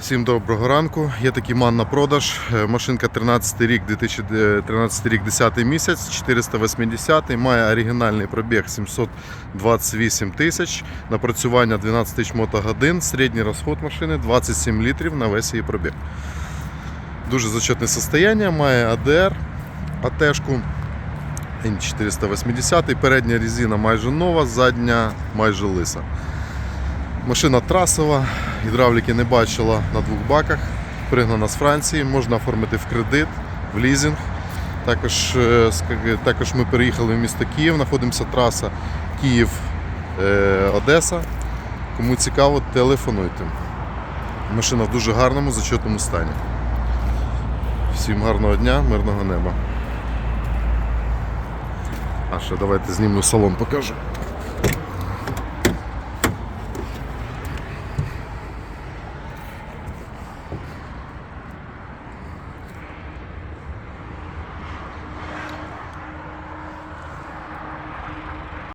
Всім доброго ранку. Є такий ман на продаж. Е, Машинка 13 рік, 2013 рік, 10 місяць, 480 має оригінальний пробіг 728 тисяч, напрацювання 12 тисяч мотогодин, середній розход машини 27 літрів на весь її пробіг. Дуже зачетне состояння, має АДР, АТшку. Н480, передня резина майже нова, задня майже лиса. Машина трасова, гідравліки не бачила на двох баках, пригнана з Франції, можна оформити в кредит, в лізинг. Також, е, також ми переїхали в місто Київ, знаходимося траса Київ-Одеса. Кому цікаво, телефонуйте. Машина в дуже гарному, зачетному стані. Всім гарного дня, мирного неба. А ще давайте зніму салон покажу.